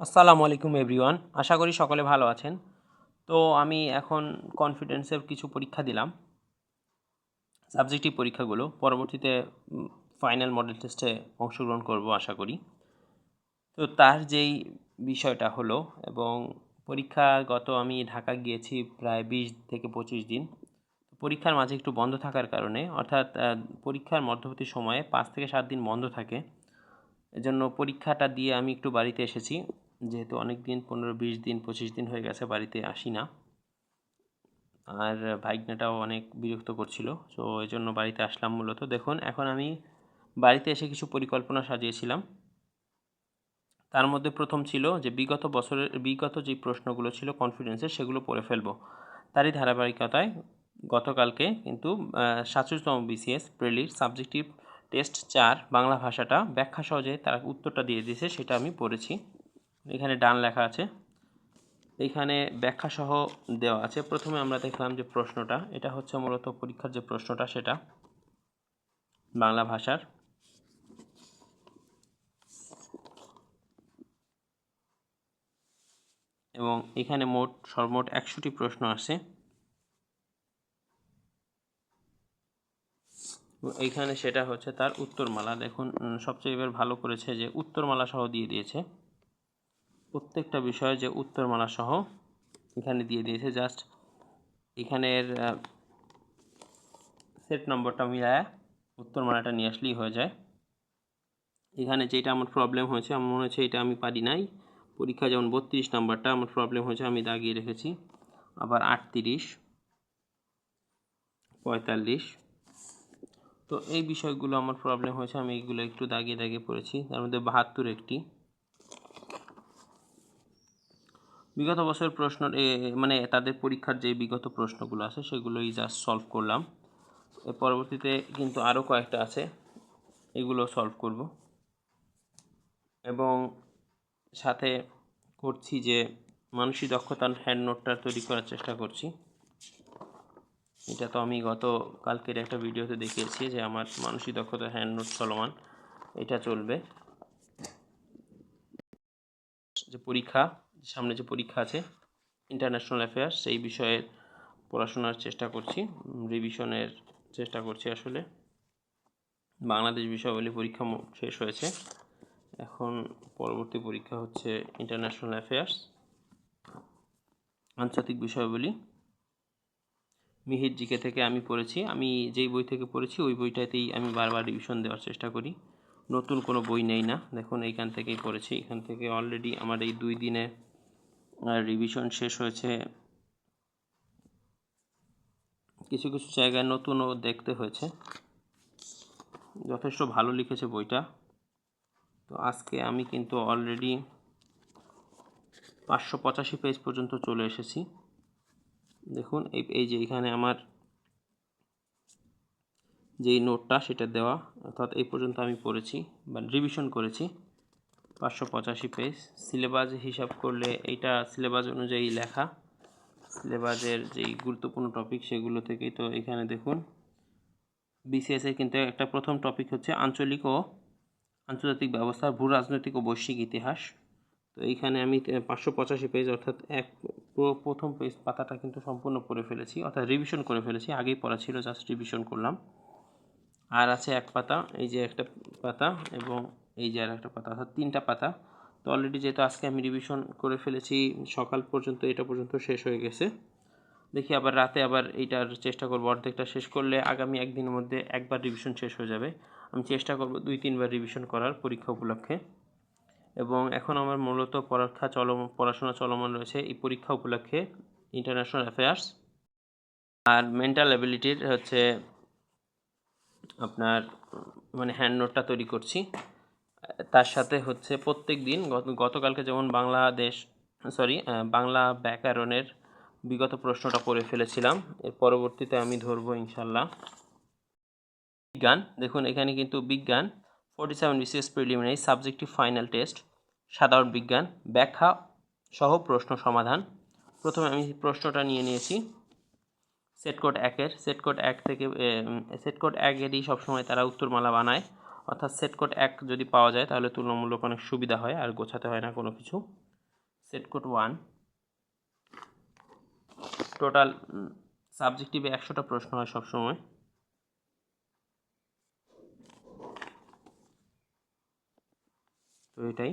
আসসালামু আলাইকুম এভরিওয়ান আশা করি সকলে ভালো আছেন। তো আমি এখন কনফিডেন্সের কিছু পরীক্ষা দিলাম। সাবজেক্টিভ পরীক্ষাগুলো। পরবর্তীতে ফাইনাল মডেল টেস্টে অংশগ্রহণ করব, আশা করি। তো তার যেই বিষয়টা হলো, এবং পরীক্ষা গত আমি ঢাকা গিয়েছি প্রায় বিশ থেকে পঁচিশ দিন। পরীক্ষার মাঝে একটু বন্ধ থাকার কারণে, অর্থাৎ পরীক্ষার মধ্যবর্তী সময়ে পাঁচ থেকে সাত দিন বন্ধ থাকে। এজন্য পরীক্ষাটা দিয়ে আমি একটু বাড়িতে এসেছি। যেহেতু অনেক দিন পনেরো, বিশ দিন, পঁচিশ দিন হয়ে গেছে বাড়িতে আসি না। আর ভাইগনাটাও অনেক বিরক্ত করছিল সো এই জন্য বাড়িতে আসলাম মূলত। দেখুন, এখন আমি বাড়িতে এসে কিছু পরিকল্পনা সাজিয়েছিলাম। তার মধ্যে প্রথম ছিল যে বিগত বছরের, বিগত যে প্রশ্নগুলো ছিল কনফিডেন্সের সেগুলো পড়ে ফেলব। তারই ধারাবাহিকতায় গতকালকে কিন্তু সাতচল্লিশতম বিসিএস প্রেলির সাবজেক্টিভ টেস্ট চার বাংলা ভাষাটা ব্যাখ্যা সহজে তারা উত্তরটা দিয়ে দিয়েছে, সেটা আমি পড়েছি। এখানে ডান লেখা আছে। এইখানে ব্যাখ্যা সহ দেওয়া আছে। প্রথমে আমরা দেখলাম যে প্রশ্নটা, এটা হচ্ছে মূলত পরীক্ষার যে প্রশ্নটা, সেটা বাংলা ভাষার। এবং এখানে মোট, সর্বমোট একশোটি প্রশ্ন আছে। এইখানে সেটা হচ্ছে তার উত্তরমালা। দেখুন সবচেয়ে এবার ভালো করেছে যে উত্তরমালা সহ দিয়ে দিয়েছে। প্রত্যেকটা বিষয়ে যে উত্তরমালা সহ এখানে দিয়ে দিয়েছে জাস্ট এখানের সেট নম্বরটা মিলায় উত্তরমালাটা নিয়ে আসলেই হয়ে যায়। এখানে যেটা আমার প্রবলেম হয়েছে, আমার মনে হচ্ছে এটা আমি পারি নাই। পরীক্ষা যেমন বত্রিশ নাম্বারটা আমার প্রবলেম হয়েছে, আমি দাগিয়ে রেখেছি। আবার আটত্রিশ, পঁয়তাল্লিশ। তো এই বিষয়গুলো আমার প্রবলেম হয়েছে, আমি এইগুলো একটু দাগিয়ে দাগিয়ে পড়েছি। তার মধ্যে বাহাত্তর একটি। বিগত বছরের প্রশ্ন মানে তাদের পরীক্ষার যে বিগত প্রশ্নগুলো আছে, সেগুলোই জাস্ট সলভ করলাম। পরবর্তীতে কিন্তু আরও কয়েকটা আছে, এগুলো সলভ করব। এবং সাথে করছি যে মানসিক দক্ষতার হ্যান্ড নোটটা তৈরি করার চেষ্টা করছি। এটা তো আমি গত কালকের একটা ভিডিওতে দেখিয়েছি যে আমার মানসিক দক্ষতা হ্যান্ড নোট চলমান, এটা চলবে। যে পরীক্ষা সামনে যে পরীক্ষা আছে ইন্টারন্যাশনাল অ্যাফেয়ার্স সেই বিষয়ে পড়াশোনার চেষ্টা করছি রিভিশনের চেষ্টা করছি আসলে। বাংলাদেশ বিষয়াবলী পরীক্ষা শেষ হয়েছে। এখন পরবর্তী পরীক্ষা হচ্ছে ইন্টারন্যাশনাল অ্যাফেয়ার্স আন্তর্জাতিক বিষয়াবলী। মিহির জিকে থেকে আমি পড়েছি, আমি যেই বই থেকে পড়েছি, ওই বইটাতেই আমি বারবার রিভিশন দেওয়ার চেষ্টা করি। নতুন কোনো বই নেই না, দেখুন এইখান থেকেই পড়েছি, এখান থেকে অলরেডি আমার এই দুই দিনে রিভিশন শেষ হয়েছে। কিছু কিছু জায়গায় নতুনও দেখতে হয়েছে। যথেষ্ট ভালো লিখেছে বইটা। তো আজকে আমি কিন্তু অলরেডি পাঁচশো পঁচাশি পেজ পর্যন্ত চলে এসেছি। দেখুন, এই এই যে এখানে আমার যেই নোটটা সেটা দেওয়া, অর্থাৎ এই পর্যন্ত আমি পড়েছি বা রিভিশন করেছি। পাঁচশো পঁচাশি পেজ সিলেবাস হিসাব করলে এইটা সিলেবাস অনুযায়ী লেখা। সিলেবাসের যেই গুরুত্বপূর্ণ টপিক সেগুলো থেকেই তো এখানে দেখুন। বিসিএস এর কিন্তু একটা প্রথম টপিক হচ্ছে আঞ্চলিক ও আন্তর্জাতিক ব্যবস্থার ভূ রাজনৈতিক ও বৈশ্বিক ইতিহাস। তো এইখানে আমি পাঁচশো পঁচাশি পেজ অর্থাৎ এক পুরো প্রথম পেজ পাতাটা কিন্তু সম্পূর্ণ পড়ে ফেলেছি, অর্থাৎ রিভিশন করে ফেলেছি, আগেই পড়া ছিল জাস্ট রিভিশন করলাম। আর আছে এক পাতা, এই যে একটা পাতা এবং এই যে আর একটা পাতা, অর্থাৎ তিনটা পাতা। তো অলরেডি যেহেতু আজকে আমি রিভিশন করে ফেলেছি, সকাল পর্যন্ত, এটা পর্যন্ত শেষ হয়ে গেছে। দেখি আবার রাতে আবার এইটার চেষ্টা করব, অর্ধেকটা শেষ করলে আগামী একদিনের মধ্যে একবার রিভিশন শেষ হয়ে যাবে। আমি চেষ্টা করব দুই, তিনবার রিভিশন করার পরীক্ষা উপলক্ষে। এবং এখন আমার মূলত পরীক্ষা চলম, পড়াশোনা চলমান রয়েছে এই পরীক্ষা উপলক্ষে ইন্টারন্যাশনাল অ্যাফেয়ার্স আর মেন্টাল অ্যাবিলিটির হচ্ছে আপনার মানে হ্যান্ড নোটটা তৈরি করছি। তার সাথে হচ্ছে প্রত্যেক দিন গতকালকে যেমন বাংলাদেশ সরি বাংলা ব্যাকরণের বিগত প্রশ্নটা করে ফেলেছিলাম। এর পরবর্তীতে আমি ধরবো ইনশাল্লাহ বিজ্ঞান, দেখুন এখানে কিন্তু বিজ্ঞান forty seven BCS preliminary subjective final test সাধারণ বিজ্ঞান, ব্যাখ্যা সহ প্রশ্ন সমাধান। প্রথমে আমি প্রশ্নটা নিয়ে নিয়েছি। সেট কোড একের সেট কোড এক থেকে সেট কোড একেরই সবসময় তারা উত্তরমালা বানায়। অর্থাৎ সেট কোড এক যদি পাওয়া যায়, তাহলে তুলনামূলক অনেক সুবিধা হয়, আর গোছাতে হয় না কোনো কিছু। সেট কোড ওয়ান টোটাল সাবজেক্টিভে একশোটা প্রশ্ন হয় সবসময়। তো এটাই।